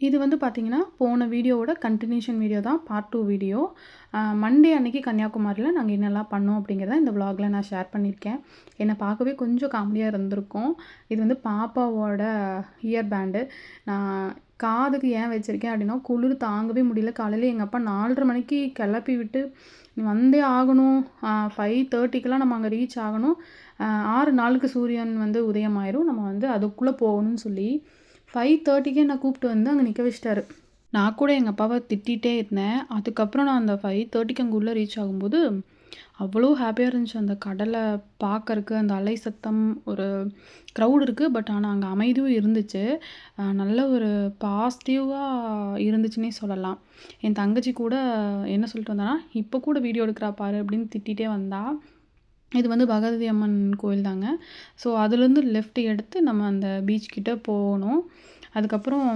இது வந்து பார்த்திங்கன்னா போன வீடியோவோட கண்டினியூஷன் வீடியோ தான். Part two video. மண்டே அன்னைக்கு கன்னியாகுமரியில் நாங்கள் என்னெல்லாம் பண்ணோம் அப்படிங்கிறத இந்த விலாகில் நான் ஷேர் பண்ணியிருக்கேன். என்னை பார்க்கவே கொஞ்சம் காமெடியாக இருந்திருக்கும். இது வந்து பாப்பாவோட இயர் பேண்டு. நான் காதுக்கு ஏன் வச்சிருக்கேன் அப்படின்னா, குளிர் தாங்கவே முடியல. காலையில் எங்கள் அப்பா 4:30 மணிக்கு கிளப்பி விட்டு, "நீ வந்தே ஆகணும். ஃபைவ் தேர்ட்டிக்கெலாம் நம்ம அங்கே ரீச் ஆகணும். ஆறு நாளுக்கு சூரியன் வந்து உதயமாயிரும். நம்ம வந்து அதுக்குள்ளே போகணும்னு" சொல்லி ஃபைவ் தேர்ட்டிக்கே நான் கூப்பிட்டு வந்து அங்கே நிற்க வச்சிட்டாரு நான் கூட எங்கள் அப்பாவை திட்டிகிட்டே இருந்தேன். அதுக்கப்புறம் நான் அந்த ஃபைவ் தேர்ட்டிக்கு அங்கே உள்ளே ரீச் ஆகும்போது, அவ்வளோ ஹாப்பியாக இருந்துச்சு. அந்த கடலை பார்க்கறக்கு, அந்த அலை சத்தம், ஒரு க்ரௌடு இருக்குது பட் ஆனால் அங்கே அமைதியும் இருந்துச்சு. நல்ல ஒரு பாசிட்டிவாக இருந்துச்சுன்னே சொல்லலாம். என் தங்கச்சி கூட என்ன சொல்லிட்டு வந்தானா இப்போ கூட வீடியோ எடுக்கிறா பாரு" அப்படின்னு திட்டிகிட்டே வந்தால் இது வந்து பகவதி அம்மன் கோயில் தாங்க. ஸோ அதுலேருந்து லெஃப்ட் எடுத்து நம்ம அந்த பீச் கிட்ட போகணும். அதுக்கப்புறம்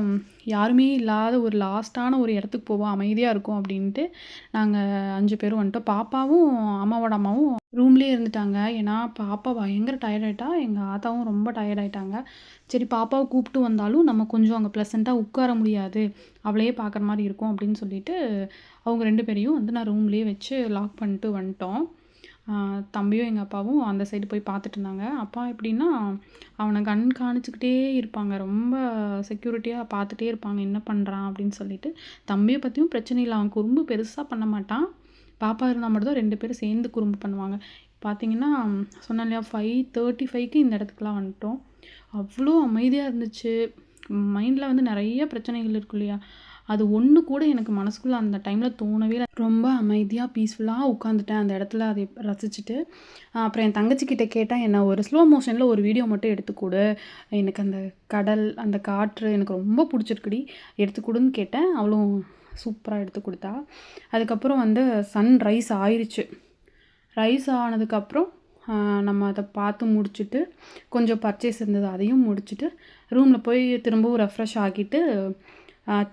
யாருமே இல்லாத ஒரு லாஸ்ட்டான ஒரு இடத்துக்கு போவோம். அமைதியாக இருக்கும் அப்படின்ட்டு, நாங்கள் அஞ்சு பேரும் வந்துட்டோம். பாப்பாவும், அம்மாவோட அம்மாவும் ரூம்லேயே இருந்துட்டாங்க. ஏன்னா, பாப்பா பயங்கர டயர்டாயிட்டா எங்கள் ஆத்தாவும் ரொம்ப டயர்டாயிட்டாங்க சரி பாப்பாவை கூப்பிட்டு வந்தாலும் நம்ம கொஞ்சம் அங்கே ப்ளசண்ட்டாக உட்கார முடியாது. அவளையே பார்க்குற மாதிரி இருக்கும் அப்படின்னு சொல்லிட்டு, அவங்க ரெண்டு பேரையும் வந்து நான் ரூம்லேயே வச்சு லாக் பண்ணிட்டு வந்துட்டோம். தம்பியும் எங்கள் அப்பாவும் அந்த சைடு போய் பார்த்துட்டு இருந்தாங்க. அப்பா எப்படின்னா, அவனை கண்காணிச்சுக்கிட்டே இருப்பாங்க. ரொம்ப செக்யூரிட்டியாக பார்த்துட்டே இருப்பாங்க. என்ன பண்ணுறான் அப்படின்னு சொல்லிட்டு. தம்பியை பற்றியும் பிரச்சனை இல்லை அவன் குறும்பு பெருசாக பண்ண மாட்டான். பாப்பா இருந்தால் மட்டும் ரெண்டு பேரும் சேர்ந்து குறும்பு பண்ணுவாங்க. பார்த்தீங்கன்னா, சொன்னேன் இல்லையா 5:35க்கு இந்த இடத்துக்குலாம் வந்துட்டோம். அவ்வளோ அமைதியாக இருந்துச்சு. மைண்டில் வந்து நிறைய பிரச்சனைகள் இருக்கும் இல்லையா? அது ஒன்று கூட எனக்கு மனசுக்குள்ளே அந்த டைமில் தோணவே இல்லை ரொம்ப அமைதியாக பீஸ்ஃபுல்லாக உட்காந்துட்டேன் அந்த இடத்துல. அதை ரசிச்சுட்டு. அப்புறம் என் தங்கச்சிக்கிட்ட கேட்டேன், "என்ன ஒரு ஸ்லோ மோஷனில் ஒரு வீடியோ மட்டும் எடுத்துக்கொடு எனக்கு அந்த கடல், அந்த காற்று எனக்கு ரொம்ப பிடிச்சிருக்குடி எடுத்துக்கொடுன்னு கேட்டேன். அவளும் சூப்பராக எடுத்து கொடுத்தா அதுக்கப்புறம் வந்து சன் ரைஸ் ஆயிடுச்சு ரைஸ் ஆனதுக்கப்புறம் நம்ம அதை பார்த்து முடிச்சுட்டு, கொஞ்சம் பர்ச்சேஸ் இருந்தது அதையும் முடிச்சுட்டு, ரூமில் போய் திரும்பவும் ரெஃப்ரெஷ் ஆகிட்டு,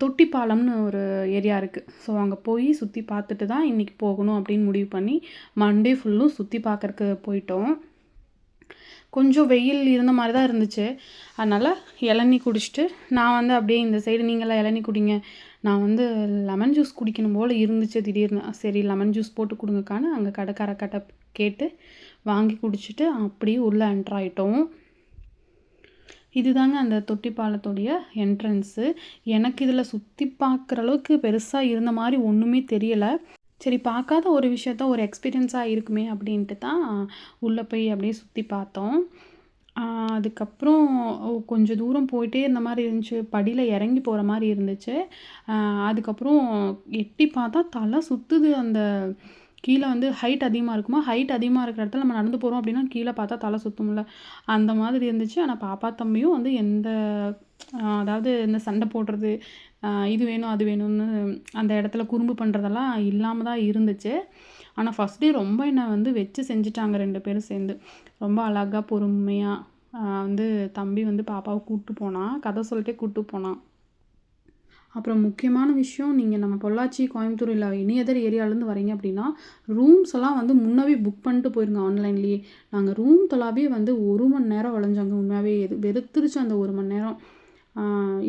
தொட்டிப்பாலம்னு ஒரு ஏரியா இருக்குது ஸோ அங்கே போய் சுற்றி பார்த்துட்டு தான் இன்றைக்கி போகணும் அப்படின்னு முடிவு பண்ணி, மண்டே ஃபுல்லும் சுற்றி பார்க்கறக்கு போயிட்டோம். கொஞ்சம் வெயில் இருந்த மாதிரி தான் இருந்துச்சு. அதனால் இளநீ குடிச்சுட்டு, நான் வந்து அப்படியே இந்த சைடு நீங்களாம் இளநீ குடிங்க. நான் வந்து லெமன் ஜூஸ் குடிக்கணும் போல் இருந்துச்சு திடீர்னு. சரி லெமன் ஜூஸ் போட்டு கொடுங்கக்கான்னு அங்கே கடைக்கார கடைக்காரர்கிட்ட கேட்டு, வாங்கி குடிச்சிட்டு அப்படியே உள்ளே என்ட்ராயிட்டோம் ஆயிட்டோம். இதுதாங்க அந்த தொட்டிப்பாலத்தோடைய என்ட்ரன்ஸு. எனக்கு இதில் சுற்றி பார்க்குற அளவுக்கு பெருசாக இருந்த மாதிரி ஒன்றுமே தெரியலை சரி பார்க்காத ஒரு விஷயத்த ஒரு எக்ஸ்பீரியன்ஸாக இருக்குமே அப்படின்ட்டு தான் உள்ளே போய் அப்படியே சுற்றி பார்த்தோம். அதுக்கப்புறம் கொஞ்சம் தூரம் போயிட்டே இருந்த மாதிரி இருந்துச்சு. படியில் இறங்கி போகிற மாதிரி இருந்துச்சு. அதுக்கப்புறம் எட்டி பார்த்தா தலை சுற்றுது அந்த கீழே வந்து ஹைட் அதிகமாக இருக்குமா, ஹைட் அதிகமாக இருக்கிற இடத்துல நம்ம நடந்து போகிறோம் அப்படின்னா, கீழே பார்த்தா தலை சுத்தும்ல. அந்த மாதிரி இருந்துச்சு. ஆனால் பாப்பா, தம்பியும் வந்து எந்த அதாவது இந்த சண்டை போடுறது, இது வேணும், அது வேணும்னு அந்த இடத்துல குறும்பு பண்ணுறதெல்லாம் இல்லாமல் தான் இருந்துச்சு. ஆனால் ஃபஸ்ட் டே ரொம்ப என்னை வந்து வச்சு செஞ்சுட்டாங்க ரெண்டு பேரும் சேர்ந்து. ரொம்ப அழகாக பொறுமையாக வந்து தம்பி வந்து பாப்பாவை கூப்பிட்டு போனான். கதை சொல்லிட்டே கூப்பிட்டு போனான். அப்புறம் முக்கியமான விஷயம், நீங்கள் நம்ம பொள்ளாச்சி, கோயம்புத்தூர் இல்லை எனி அதர் ஏரியாவிலேருந்து வரீங்க அப்படின்னா, ரூம்ஸ் எல்லாம் வந்து முன்னவே புக் பண்ணிட்டு போயிருங்க ஆன்லைன்லேயே நாங்கள் ரூம் தொலாவே வந்து ஒரு மணி நேரம் வளைஞ்சாங்க உண்மையாகவே எது வெறுத்துருச்சு அந்த ஒரு மணி நேரம்.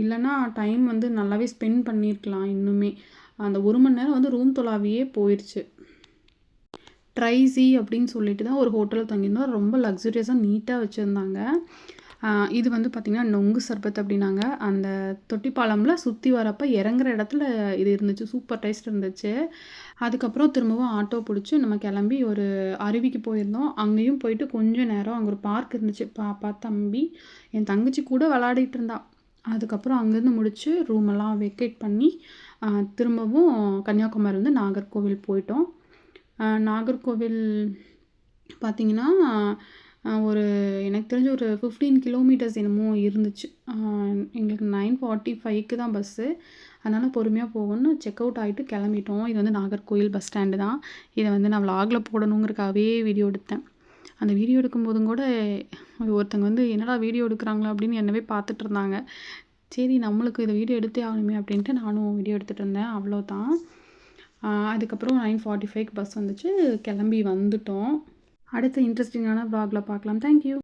இல்லைன்னா டைம் வந்து நல்லாவே ஸ்பெண்ட் பண்ணியிருக்கலாம் இன்னுமே. அந்த ஒரு மணி நேரம் வந்து ரூம் தொலாவியே போயிடுச்சு ட்ரைசி அப்படின்னு சொல்லிட்டு தான் ஒரு ஹோட்டலில் தங்கியிருந்தோம். ரொம்ப லக்ஸுரியஸாக நீட்டாக வச்சுருந்தாங்க இது வந்து பார்த்திங்கன்னா நொங்கு சர்பத் அப்படின்னாங்க. அந்த தொட்டிப்பாலம்ல சுற்றி வரப்போ இறங்குற இடத்துல இது இருந்துச்சு. சூப்பர் டேஸ்ட் இருந்துச்சு. அதுக்கப்புறம் திரும்பவும் ஆட்டோ பிடிச்சி நம்ம கிளம்பி ஒரு அருவிக்கு போயிருந்தோம். அங்கேயும் போயிட்டு கொஞ்சம் நேரம் அங்கே ஒரு பார்க் இருந்துச்சு. பாப்பா, தம்பி, என் தங்கச்சி கூட விளாடிட்டு இருந்தா. அதுக்கப்புறம் அங்கேருந்து முடித்து ரூமெல்லாம் வெக்கேட் பண்ணி, திரும்பவும் திரும்பவும் வந்து நாகர்கோவில் போயிட்டோம். நாகர்கோவில் பார்த்திங்கன்னா ஒரு எனக்கு தெரிஞ்சு ஒரு 15 கிலோமீட்டர்ஸ் என்னமோ இருந்துச்சு. எங்களுக்கு நைன் ஃபார்ட்டி ஃபைவ்க்கு தான் பஸ்ஸு. அதனால் பொறுமையாக போகணும்னு செக் அவுட் ஆகிட்டு கிளம்பிட்டோம். இது வந்து நாகர்கோயில் பஸ் ஸ்டாண்டு தான். இதை வந்து நான் விளாக்ல போடணுங்கிறக்காகவே வீடியோ எடுத்தேன். அந்த வீடியோ எடுக்கும்போதும் கூட ஒருத்தங்க வந்து, "என்னடா வீடியோ எடுக்கிறாங்களா அப்படின்னு என்னவே பார்த்துட்டு இருந்தாங்க. சரி நம்மளுக்கு இதை வீடியோ எடுத்தே ஆகணுமே அப்படின்ட்டு நானும் வீடியோ எடுத்துகிட்டு இருந்தேன். அவ்வளோதான். அ அதுக்கப்புறம் 9:45க்கு பஸ் வந்துச்சு. கிளம்பி வந்துட்டோம். அடுத்த இன்ட்ரெஸ்டிங்கான விளாக்ல பார்க்கலாம். Thank you.